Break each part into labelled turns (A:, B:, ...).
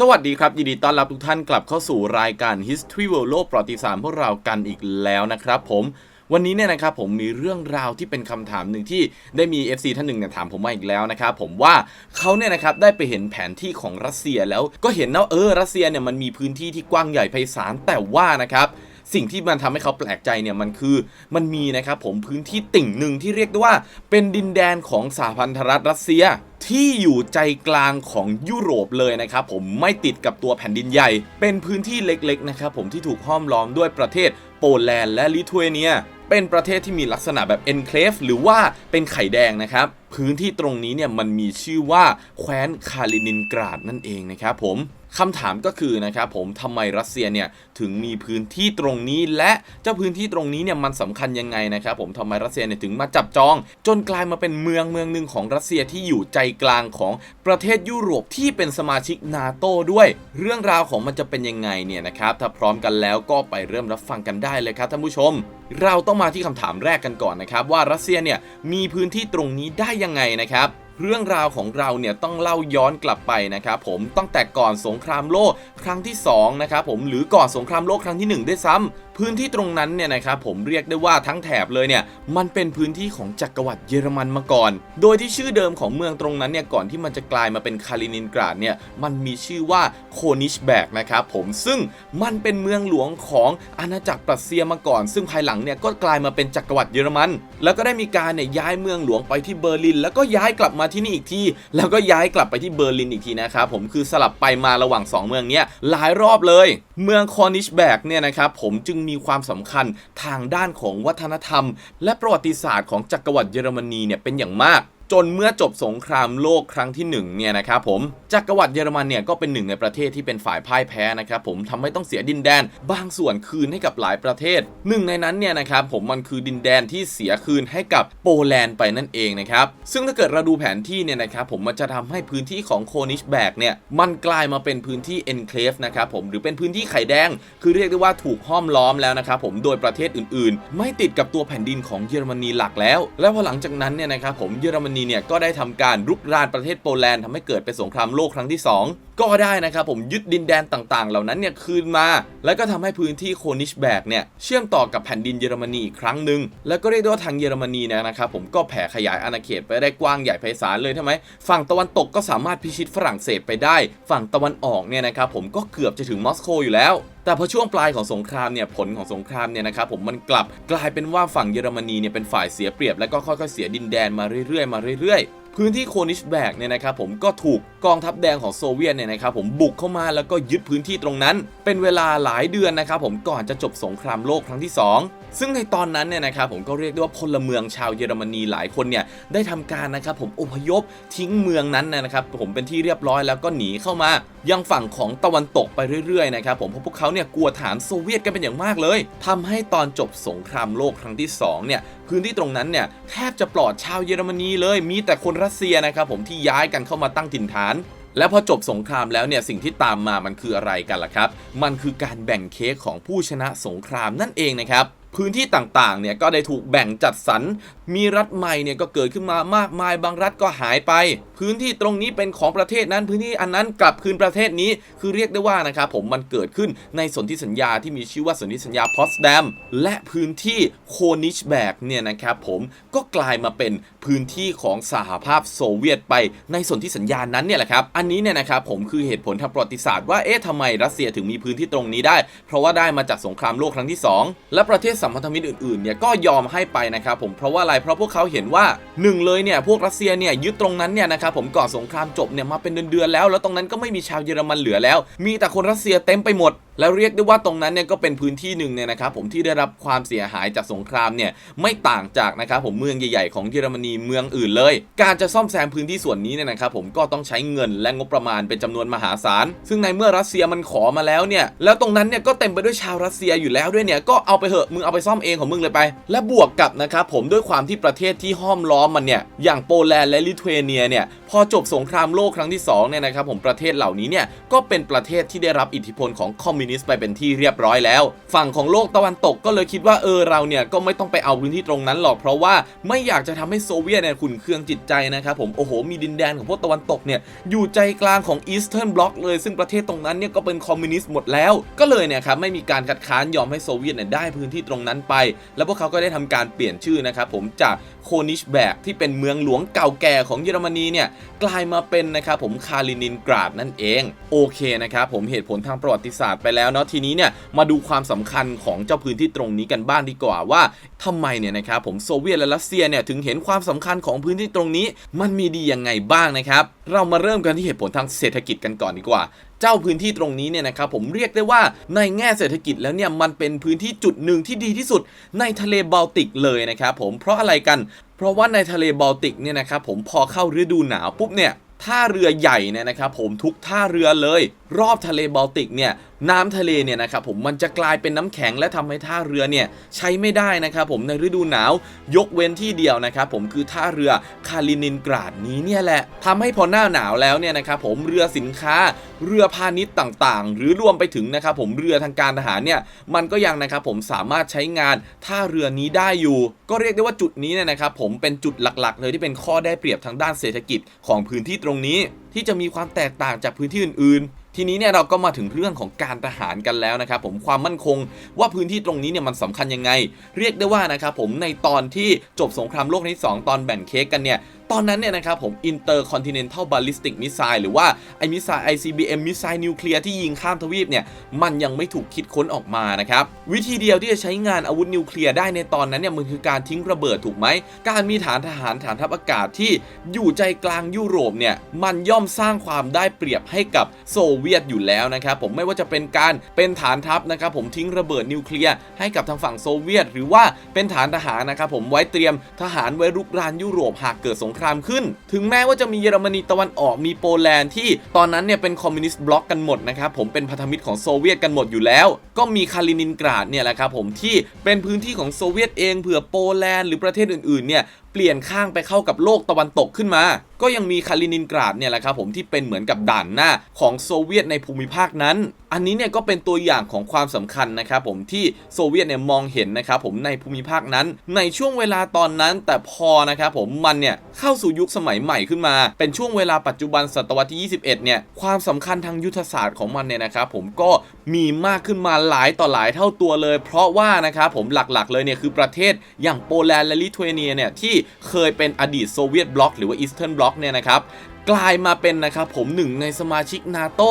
A: สวัสดีครับ ยินดีต้อนรับทุกท่านกลับเข้าสู่รายการ History World โลกประวัติศาสตร์พวกเรากันอีกแล้วนะครับผมวันนี้เนี่ยนะครับผมมีเรื่องราวที่เป็นคำถามหนึ่งที่ได้มี FC ท่านหนึ่งเนี่ยถามผมมาอีกแล้วนะครับผมว่าเขาเนี่ยนะครับได้ไปเห็นแผนที่ของรัสเซียแล้วก็เห็นนะเออรัสเซียเนี่ยมันมีพื้นที่ที่กว้างใหญ่ไพศาลแต่ว่านะครับ สิ่งที่มันทำให้เขาแปลกใจเนี่ยมันคือมันมีนะครับผมพื้นที่ติ่งหนึ่งที่เรียกได้ว่า เป็นดินแดนของสหพันธรัฐรัสเซียที่อยู่ใจกลางของยุโรปเลยนะครับผมไม่ติดกับตัวแผ่นดินใหญ่ เป็นพื้นที่เล็กๆนะครับผมที่ถูกห้อมล้อมด้วยประเทศโปแลนด์และลิทัวเนียเป็นประเทศที่มีลักษณะแบบเอนเคลฟหรือว่าเป็นไข่แดงนะครับ พื้นที่ตรงนี้เนี่ยมันมีชื่อว่าแคว้นคาลินินกราดนั่นเองนะครับผม คำถามก็คือนะครับผมทำไมรัสเซียเนี่ยถึงมีพื้นที่ตรงนี้ และเจ้าพื้นที่ตรงนี้เนี่ยมันสำคัญยังไงนะครับผมทำไมรัสเซียเนี่ยถึงมาจับจอง จนกลายมาเป็นเมืองเมืองหนึ่งของรัสเซียที่อยู่ใจกลางของประเทศยุโรปที่เป็นสมาชิกนาโตด้วย เรื่องราวของมันจะเป็นยังไงเนี่ยนะครับถ้าพร้อมกันแล้วก็ไปเริ่มรับฟังกันได้เลยครับท่านผู้ชม เราต้องมาที่คำถามแรกกันก่อนนะครับว่ารัสเซียเนี่ยมีพื้นที่ตรงนี้ได้ยังไงนะครับ เรื่องราวของเราเนี่ยต้องเล่าย้อนกลับไปนะครับผมตั้งแต่ก่อนสงครามโลกครั้งที่2นะครับผมหรือก่อนสงครามโลกครั้งที่ 1 ด้วยซ้ำพื้นที่ตรงนั้นเนี่ยนะครับผมเรียกได้ว่าทั้งแถบเลยเนี่ยมันเป็นพื้นที่ของจักรวรรดิเยอรมันมาก่อน โดยที่ชื่อเดิมของเมืองตรงนั้นเนี่ยก่อนที่มันจะกลายมาเป็นคาลินินกราดเนี่ยมันมีชื่อว่าโคนิชแบกนะครับผมซึ่งมันเป็นเมืองหลวงของอาณาจักรปรัสเซียมาก่อน ซึ่งภายหลังเนี่ยก็กลายมาเป็นจักรวรรดิเยอรมัน แล้วก็ได้มีการเนี่ยย้ายเมืองหลวงไปที่เบอร์ลิน แล้วก็ย้ายกลับมาที่นี่อีกทีแล้วก็ย้ายกลับไปที่เบอร์ลินอีกทีนะครับผมคือสลับไปมาระหว่าง 2 เมืองเนี้ยหลายรอบเลย เมืองคอนิชแบกเนี่ยนะครับผมจึงมีความสำคัญทางด้านของวัฒนธรรม และประวัติศาสตร์ของจักรวรรดิเยอรมนีเนี่ยเป็นอย่างมาก จนเมื่อจบสงครามโลกครั้งที่1เนี่ยนะครับผมจักรวรรดิเยอรมันเนี่ยก็เป็นหนึ่งในประเทศที่เป็นฝ่ายพ่ายแพ้นะครับผมทำให้ต้องเสียดินแดน บางส่วนคืนให้กับหลายประเทศหนึ่งในนั้นเนี่ยนะครับผมมันคือดินแดนที่เสียคืนให้กับโปแลนด์ไปนั่นเองนะครับซึ่งถ้าเกิดเราดูแผนที่เนี่ยนะครับผมมันจะทำให้พื้นที่ของโคนิชแบกเนี่ยมันกลายมาเป็นพื้นที่เอนเคลฟนะครับผมหรือเป็นพื้นที่ไข่แดง คือเรียกได้ว่าถูกห้อมล้อมแล้วนะครับผมโดยประเทศอื่น ๆ ไม่ติดกับตัวแผ่นดินของเยอรมนีหลักแล้ว แล้วพอหลังจากนั้นเนี่ยนะครับผมเยอรมนีนีเนี่ยก็ได้ทำการรุกรานประเทศโปแลนด์ทำให้เกิดเป็นสงครามโลกครั้งที่ 2 ก็ได้นะครับผมยึดดินแดนต่างๆ เหล่านั้นเนี่ยคืนมา แล้วก็ทำให้พื้นที่โคนิชแบกเนี่ยเชื่อมต่อกับแผ่นดินเยอรมนีอีกครั้งหนึ่งแล้วก็เรียกได้ว่าทางเยอรมนีนะครับผมก็แผ่ขยายอาณาเขตไปได้กว้างใหญ่ไพศาลเลยใช่ไหมฝั่งตะวันตกก็สามารถพิชิตฝรั่งเศสไปได้ ฝั่งตะวันออกเนี่ยนะครับผมก็เกือบจะถึงมอสโกอยู่แล้ว แต่พอช่วงปลายของสงครามเนี่ยผลของสงครามเนี่ยนะครับผมมันกลับกลายเป็นว่าฝั่งเยอรมนีเนี่ยเป็นฝ่ายเสียเปรียบ แล้วก็ค่อยๆเสียดินแดนมาเรื่อยๆมาเรื่อยๆพื้นที่โคนิชแบกเนี่ยนะครับผมก็ถูกกองทัพแดงของโซเวียตเนี่ยนะครับผมบุกเข้ามาแล้วก็ยึดพื้นที่ตรงนั้น เป็นเวลาหลายเดือนนะครับผมก่อนจะจบสงครามโลกครั้งที่ 2 ซึ่งในตอนนั้นเนี่ยนะครับผมก็เรียกได้ว่าพลเมืองชาวเยอรมนีหลายคนเนี่ยได้ทำการนะครับผมอพยพทิ้งเมืองนั้นนะครับผมเป็นที่เรียบร้อยแล้วก็หนีเข้ามา ยังฝั่งของตะวันตกไปเรื่อยๆนะครับผมเพราะพวกเขาเนี่ยกลัวฐานโซเวียตกันเป็นอย่างมากเลยทำให้ตอนจบสงครามโลกครั้งที่สองเนี่ยพื้นที่ตรงนั้นเนี่ยแทบจะปลอดชาวเยอรมนีเลยมีแต่คนรัสเซียนะครับผมที่ย้ายกันเข้ามาตั้งถิ่นฐานแล้วพอจบสงครามแล้วเนี่ยสิ่งที่ตามมามันคืออะไรกันล่ะครับ มันคือการแบ่งเค้กของผู้ชนะสงครามนั่นเองนะครับ พื้นที่ต่างๆเนี่ยก็ได้ถูกแบ่งจัดสรร มีรัฐใหม่เนี่ยก็เกิดขึ้นมามากมายบางรัฐก็หายไป พื้นที่ตรงนี้เป็นของประเทศนั้น พื้นที่อันนั้นกลับคืนประเทศนี้ คือเรียกได้ว่านะครับผมมันเกิดขึ้นในสนธิสัญญาที่มีชื่อว่าสนธิสัญญาพอสแดมและพื้นที่โคนิชแบกเนี่ยนะครับผมก็กลายมาเป็นพื้นที่ของสหภาพโซเวียตไปในสนธิสัญญานั้นเนี่ยแหละครับ อันนี้เนี่ยนะครับผมคือเหตุผลทางประวัติศาสตร์ว่าเอ๊ะทำไมรัสเซียถึงมีพื้นที่ตรงนี้ได้ เพราะว่าได้มาจากสงครามโลกครั้งที่ 2 และประเทศสัมพันธมิตรอื่นๆเนี่ยก็ยอมให้ไปนะครับผมเพราะว่าอะไรเพราะพวกเขาเห็นว่าหนึ่งเลยเนี่ยพวกรัสเซียเนี่ยยึดตรงนั้นเนี่ยนะครับผมก่อนสงครามจบเนี่ยมาเป็นเดือนๆแล้ว แล้วตรงนั้นก็ไม่มีชาวเยอรมันเหลือแล้ว มีแต่คนรัสเซียเต็มไปหมดแล้วเรียกได้ว่าตรงนั้นเนี่ยก็เป็นพื้นที่หนึ่งเนี่ยนะครับผมที่ได้รับความเสียหายจากสงครามเนี่ยไม่ต่างจากนะครับผมเมืองใหญ่ๆของเยอรมนีเมืองอื่นเลย การจะซ่อมแซมพื้นที่ส่วนนี้เนี่ยนะครับผมก็ต้องใช้เงินและงบประมาณเป็นจำนวนมหาศาล ซึ่งในเมื่อรัสเซียมันขอมาแล้วเนี่ยแล้วตรงนั้นเนี่ยก็เต็มไปด้วยชาวรัสเซียอยู่แล้วด้วยเนี่ยก็เอาไปเหอะมึงเอาไปซ่อมเองของมึงเลยไป และบวกกับนะครับผมด้วยความที่ประเทศที่ห้อมล้อมมันเนี่ยอย่างโปแลนด์และลิทัวเนียเนี่ยพอจบสงครามโลกครั้งที่สองเนี่ยนะครับผมประเทศเหล่านี้เนี่ยก็เป็นประเทศที่ได้รับอิทธิพลของคอมมิมิวนิสต์ไปเป็นที่เรียบร้อยแล้ว ฝั่งของโลกตะวันตกก็เลยคิดว่าเออเราเนี่ยก็ไม่ต้องไปเอาพื้นที่ตรงนั้นหรอกเพราะว่าไม่อยากจะทำให้โซเวียตเนี่ยขุนเคืองจิตใจนะครับผมโอ้โหมีดินแดนของพวกตะวันตกเนี่ยอยู่ใจกลางของอีสเทิร์นบล็อกเลยซึ่งประเทศตรงนั้นเนี่ยก็เป็นคอมมิวนิสต์หมดแล้ว ก็เลยเนี่ยครับไม่มีการคัดค้านยอมให้โซเวียตเนี่ยได้พื้นที่ตรงนั้นไป แล้วพวกเขาก็ได้ทำการเปลี่ยนชื่อนะครับผมจากโคนิชแบกที่เป็นเมืองหลวงเก่าแก่ของเยอรมนีเนี่ยกลายมาเป็นนะครับผมคาลินินกราดนั่นเองโอเคนะครับผมเหตุผลทางประวัติศาสตร์ไปแล้วเนาะทีนี้เนี่ยมาดูความสำคัญของเจ้าพื้นที่ตรงนี้กันบ้างดีกว่าว่าทำไมเนี่ยนะครับผมโซเวียตและรัสเซียเนี่ยถึงเห็นความสำคัญของพื้นที่ตรงนี้ มันมีดียังไงบ้างนะครับเรามาเริ่มกันที่เหตุผลทางเศรษฐกิจกันก่อนดีกว่าเจ้าพื้นที่ตรงนี้เนี่ยนะครับผมเรียกได้ว่าในแง่เศรษฐกิจแล้วเนี่ยมันเป็นพื้นที่จุดหนึ่งที่ดีที่สุดในทะเลบอลติกเลยนะครับผมเพราะอะไรกัน เพราะว่าในทะเลบอลติกเนี่ยนะครับผมพอเข้าฤดูหนาวปุ๊บเนี่ย ท่าเรือใหญ่เนี่ยนะครับผมทุกท่าเรือเลย รอบทะเลบอลติกเนี่ยน้ำทะเลเนี่ยนะครับผมมันจะกลายเป็นน้ำแข็งและทำให้ท่าเรือเนี่ยใช้ไม่ได้นะครับผมในฤดูหนาวยกเว้นที่เดียวนะครับผมคือท่าเรือคาลินินกราดนี้เนี่ยแหละทำให้พอหน้าหนาวแล้วเนี่ยนะครับผมเรือสินค้าเรือพาณิชย์ต่างๆ หรือรวมไปถึงนะครับผมเรือทางการทหารเนี่ยมันก็ยังนะครับผมสามารถใช้งานท่าเรือนี้ได้อยู่ ก็เรียกได้ว่าจุดนี้เนี่ยนะครับผมเป็นจุดหลักๆ เลยที่เป็นข้อได้เปรียบทางด้านเศรษฐกิจของพื้นที่ตรงนี้ที่จะมีความแตกต่างจากพื้นที่อื่นๆ ทีนี้เนี่ยเราก็มาถึงเรื่องของการทหารกันแล้วนะครับผมความมั่นคงว่าพื้นที่ตรงนี้เนี่ยมันสำคัญยังไง เรียกได้ว่านะครับผมในตอนที่จบสงครามโลกที่สองตอนแบ่งเค้กกันเนี่ยตอนนั้นเนี่ยนะครับผม Intercontinental Ballistic Missile หรือว่าไอ้มิสไซล์ ICBM มิสไซล์นิวเคลียร์ที่ยิงข้ามทวีปเนี่ยมันยังไม่ถูกคิดค้นออกมานะครับวิธีเดียวที่จะใช้งานอาวุธนิวเคลียร์ได้ในตอนนั้นเนี่ยมันคือการทิ้งระเบิดถูกไหม การมีฐานทหารฐานทัพอากาศที่อยู่ใจกลางยุโรปเนี่ยมันย่อมสร้างความได้เปรียบให้กับโซเวียตอยู่แล้วนะครับผมไม่ว่าจะเป็นการเป็นฐานทัพนะครับผมทิ้งระเบิดนิวเคลียร์ให้กับทางฝั่งโซเวียต หรือว่าเป็นฐานทหารนะครับผมไว้เตรียมทหารไว้รุกรานยุโรปหากเกิดสงครามขึ้น ถึงแม้ว่าจะมีเยอรมนีตะวันออกมีโปแลนด์ที่ตอนนั้นเนี่ยเป็นคอมมิวนิสต์บล็อกกันหมดนะครับผมเป็นพันธมิตรของโซเวียตกันหมดอยู่แล้ว ก็มีคาลินินกราดเนี่ยแหละครับผมที่เป็นพื้นที่ของโซเวียตเองเผื่อโปแลนด์หรือประเทศอื่นๆเนี่ย เปลี่ยนข้างไปเข้ากับโลกตะวันตกขึ้นมา ก็ยังมีคาลินินกราดเนี่ยแหละครับผมที่เป็นเหมือนกับด่านหน้าของโซเวียตในภูมิภาคนั้น อันนี้เนี่ยก็เป็นตัวอย่างของความสำคัญนะครับผมที่โซเวียตเนี่ยมองเห็นนะครับผมในภูมิภาคนั้น ในช่วงเวลาตอนนั้นแต่พอนะครับผมมันเนี่ยเข้าสู่ยุคสมัยใหม่ขึ้นมา เป็นช่วงเวลาปัจจุบันศตวรรษที่ 21 เนี่ยความสำคัญทางยุทธศาสตร์ของมันเนี่ยนะครับผมก็มีมากขึ้นมาหลายต่อหลายเท่าตัวเลย เพราะว่านะครับผมหลักๆ เลยเนี่ยคือประเทศอย่างโปแลนด์และลิทัวเนียเนี่ยที่เคยเป็นอดีตโซเวียตบล็อกหรือว่าอีสเทิร์นบล็อกเนี่ยนะครับกลายมาเป็นนะครับผมหนึ่งในสมาชิกนาโต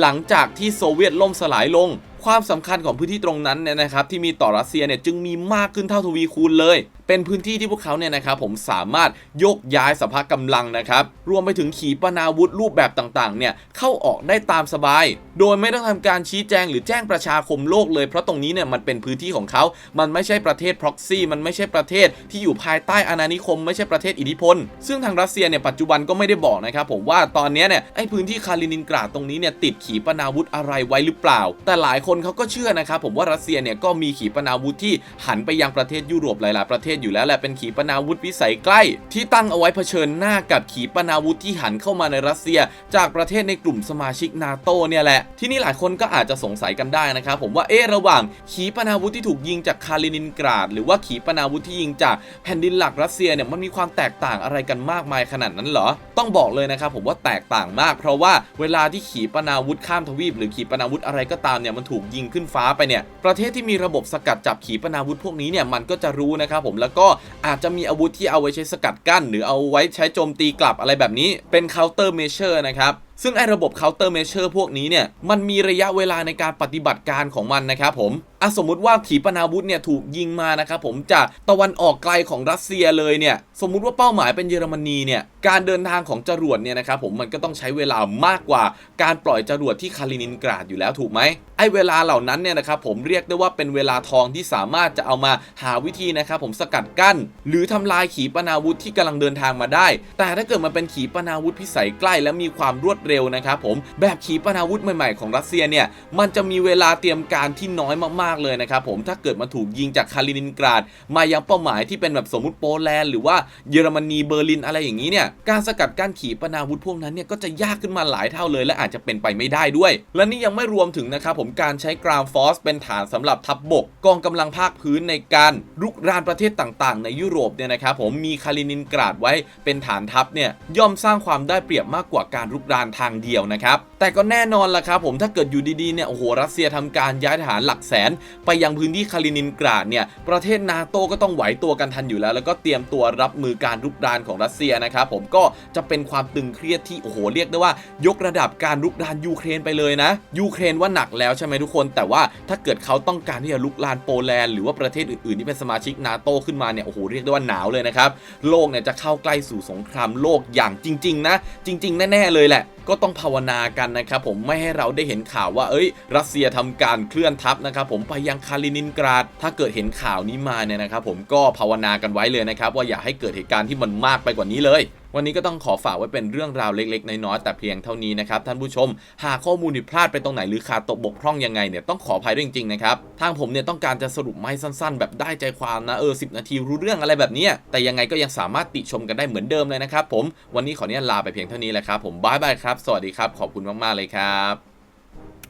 A: หลังจากที่โซเวียตล่มสลายลง ความสำคัญของพื้นที่ตรงนั้นเนี่ยนะครับที่มีต่อรัสเซียเนี่ยจึงมีมากขึ้นเท่าทวีคูณเลย เป็นพื้นที่ที่พวกเขาเนี่ยนะครับผมสามารถยกย้ายสภาพกำลังนะครับรวมไปถึงขีปนาวุธรูปแบบต่างๆเนี่ยเข้าออกได้ตามสบาย โดยไม่ต้องทำการชี้แจงหรือแจ้งประชาคมโลกเลยเพราะตรงนี้เนี่ยมันเป็นพื้นที่ของเขา มันไม่ใช่ประเทศ proxy มันไม่ใช่ประเทศที่อยู่ภายใต้อาณานิคม ไม่ใช่ประเทศอิทธิพล ซึ่งทางรัสเซียเนี่ยปัจจุบันก็ไม่ได้บอกนะครับผมว่าตอนนี้เนี่ยไอ้พื้นที่คาลินินกราดตรงนี้เนี่ยติดขีปนาวุธอะไรไว้หรือเปล่า แต่หลายคนเขาก็เชื่อนะครับผมว่ารัสเซียเนี่ยก็มีขีปนาวุธที่หันไปยังประเทศยุโรปหลาย ๆ ประเทศอยู่แล้วแหละเป็นขีปนาวุธวิสัยใกล้ ที่ตั้งเอาไว้เผชิญหน้ากับขีปนาวุธที่หันเข้ามาในรัสเซีย จากประเทศในกลุ่มสมาชิกนาโตเนี่ยแหละ ที่นี่หลายคนก็อาจจะสงสัยกันได้นะครับผมว่าเอ๊ะระหว่างขีปนาวุธที่ถูกยิงจากคาลินินกราด หรือว่าขีปนาวุธที่ยิงจากแผ่นดินหลักรัสเซียเนี่ยมันมีความแตกต่างอะไรกันมากมายขนาดนั้นเหรอ ต้องบอกเลยนะครับผมว่าแตกต่างมาก เพราะว่าเวลาที่ขีปนาวุธข้ามทวีป หรือขีปนาวุธอะไรก็ตามเนี่ยมันถูกยิงขึ้นฟ้าไปเนี่ยประเทศที่มีระบบสกัดจับขีปนาวุธพวกนี้เนี่ยมันก็จะรู้นะครับผมแล้วก็อาจจะมีอาวุธที่เอาไว้ใช้สกัดกั้น หรือเอาไว้ใช้โจมตีกลับอะไรแบบนี้เป็น counter measure นะครับซึ่งไอ้ระบบ counter measure พวกนี้เนี่ยมันมีระยะเวลาในการปฏิบัติการของมันนะครับผมอะสมมุติว่าขีปนาวุธเนี่ยถูกยิงมานะครับผมจากตะวันออกไกลของรัสเซียเลยเนี่ยสมมุติว่าเป้าหมายเป็นเยอรมนีเนี่ยการเดินทางของจรวดเนี่ยนะครับผมมันก็ต้องใช้เวลามากกว่าการปล่อยจรวดที่คาลินินกราดอยู่แล้วถูกไหมไอ้เวลาเหล่านั้นเนี่ยนะครับผมเรียกได้ว่าเป็นเวลาทองที่สามารถจะเอามาหาวิธีนะครับผมสกัดกั้น หรือทำลายขีปนาวุธที่กำลังเดินทางมาได้ แต่ถ้าเกิดมันเป็นขีปนาวุธพิสัยใกล้และมีความรวดเร็วนะครับผมแบบขีปนาวุธใหม่ๆของรัสเซียเนี่ยมันจะมีเวลาเตรียมการที่น้อยมมากๆเลยนะครับผมถ้าเกิดมาถูกยิงจากคาลินินกราด มายังเป้าหมายที่เป็นแบบสมมติโปแลนด์หรือว่าเยอรมนีเบอร์ลินอะไรอย่างนี้เนี่ยการสกัดกั้นขีปนาวุธพวกนั้นเนี่ยก็จะยากขึ้นมาหลายเท่าเลย และอาจจะเป็นไปไม่ได้ด้วย และนี่ยังไม่รวมถึงนะครับผมการใช้กราวฟอสเป็นฐานสำหรับทัพบบกกองกำลังภาคพื้นในการรุกรานประเทศต่างๆ ในยุโรปเนี่ยนะครับผมมีคาลินินกราดไว้เป็นฐานทัพเนี่ยย่อมสร้างความได้เปรียบมากกว่าการรุกรานทางเดียวนะครับแต่ก็แน่นอนละครับผมถ้าเกิดอยู่ดีๆเนี่ยโอ้โหรัสเซียทำการย้ายทหารหลักแสนไปยังพื้นที่คาลินินกราดเนี่ยประเทศนาโตก็ต้องไหวตัวกันทันอยู่แล้ว แล้วก็เตรียมตัวรับมือการรุกรานของรัสเซียนะครับผมก็จะเป็นความตึงเครียดที่โอ้โหเรียกได้ว่า ยกระดับการรุกรานยูเครนไปเลยนะยูเครนว่าหนักแล้วใช่ไหมทุกคน แต่ว่าถ้าเกิดเขาต้องการที่จะลุกรานโปแลนด์หรือว่าประเทศอื่นๆที่เป็นสมาชิกนาโตขึ้นมาเนี่ยโอ้โหเรียกได้ว่าหนาวเลยนะครับโลกเนี่ยจะเข้าใกล้สู่สงครามโลกอย่างจริง ๆ นะ จริง ๆ แน่ ๆ เลยแหละ ก็ต้องภาวนากันนะครับผมไม่ให้เราได้เห็นข่าวว่าเอ้ย รัสเซียทำการเคลื่อนทัพนะครับผมไปยังคาลินินกราด ถ้าเกิดเห็นข่าวนี้มาเนี่ยนะครับผมก็ภาวนากันไว้เลยนะครับว่าอย่าให้เกิดเหตุการณ์ที่มันมากไปกว่านี้เลยวันนี้ก็ต้องขอฝากไว้เป็นเรื่องราวเล็กๆ น้อยๆแต่เพียงเท่านี้นะครับท่านผู้ชม หากข้อมูลผิดพลาดไปตรงไหนหรือขาดตกบกพร่องยังไงเนี่ยต้องขออภัยด้วยจริงๆนะครับทางผมเนี่ยต้องการจะสรุปไม้สั้นๆ แบบได้ใจความนะเออสินาทีรู้เรื่องอะไรแบบนี้แต่ยังไงก็ยังสามารถติชมกันได้เหมือนเดิมเลยนะครับผมวันนี้ขอเนี่ยลาไปเพียงเท่านี้แหละครับผมบายบายครับ สวัสดีครับ ขอบคุณมากๆเลยครับ